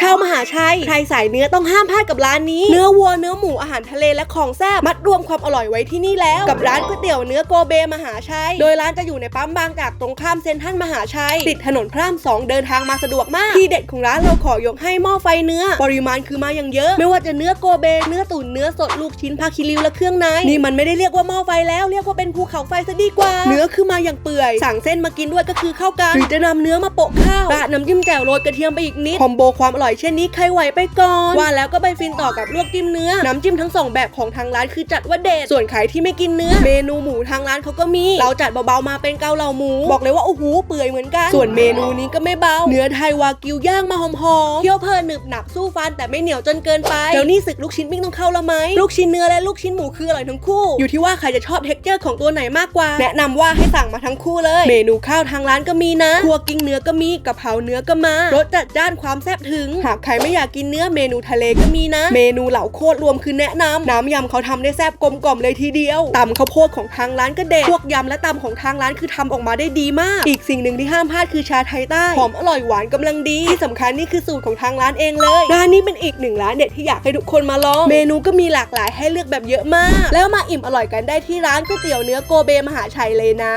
ชาวมหาชัย ใครสายเนื้อต้องห้ามพลาดกับร้านนี้ เนื้อวัวเนื้อหมูอาหารทะเลและของแซ่บมัดรวมความอร่อยไว้ที่นี่แล้ว กับร้านก๋วยเตี๋ยวเนื้อโกเบมหาชัย โดยร้านจะอยู่ในปั๊มบางจากตรงข้ามเซ็นทรัลมหาชัย ติดถนนพระรามสองเดินทางมาสะดวกมาก ที่เด็ดของร้านเราขอยกให้หม้อไฟเนื้อ ปริมาณคือมาอย่างเยอะ ไม่ว่าจะเนื้อโกเบ เนื้อตุ๋นเนื้อสดลูกชิ้นผ้าคิริวและเครื่องในนี่มันไม่ได้เรียกว่าหม้อไฟแล้วเรียกว่าเป็นภูเขาไฟซะดีกว่า เนื้อคือมาอย่างเปื่อย สั่งเส้นมากินด้วยก็คือเข้ากันหรือจะนำเนื้อมาโปะข้าวราดน้ำจิ้มแจ่วโรยกระเทียมไปอีกนิดคอมโบความอร่อยเช่นนี้ใครไหวไปก่อน ว่าแล้วก็ไปฟินต่อกับลวกจิ้มเนื้อ น้ำจิ้มทั้งสองแบบของทางร้านคือจัดว่าเด็ด ส่วนใครที่ไม่กินเนื้อ เมนูหมูทางร้านเขาก็มี เราจัดเบาๆมาเป็นเกาเหลาหมู บอกเลยว่าโอ้โหเปื่อยเหมือนกัน ส่วนเมนูนี้ก็ไม่เบา เนื้อไทยวากิวย่างมาหอมๆเคี่ยวเพลินหนึบหนับสู้ฟันแต่ไม่เหนียวจนเกินไปแล้วนี่ศึกลูกชิ้นปิ้งต้องเข้าล้วไหมลูกชิ้นเนื้อและลูกชิ้นหมูคืออร่อยทั้งคู่ อยู่ที่ว่าใครจะชอบเท็กเจอร์ของตัวไหนมากกว่า แนะนำว่าให้สั่งมาทั้งคู่เลย เมนูข้าวทางร้านก็มีนะครัวกิ้งเนื้อก็มีกะเพราเนื้อก็มารสจัดจ้านความแซ่บถึงหากใครไม่อยากกินเนื้อเมนูทะเลก็มีนะ เมนูเหล่าโคตรรวมคือแนะนำน้ำยำเขาทำได้แซ่บกลมกล่อมเลยทีเดียวตำข้าวโพดของทางร้านก็เด็ดพวกยำและตำของทางร้านคือทำออกมาได้ดีมาก อีกสิ่งหนึ่งที่ห้ามพลาดคือชาไทยใต้หอมอร่อยหวานกำลังดีที่สำคัญนี่คือสูตรของทางร้านเองเลยร้านนี้เป็นอีกหนึ่งร้านเด็ดที่อยากให้ทุกคนมาลอง เมนูก็มีหลากหลายให้เลือกแบบเยอะมาก แล้วมาอิ่มอร่อยกันได้ที่ร้านก๋วยเตี๋ยวเนื้อโกเบมหาชัยเลยนะ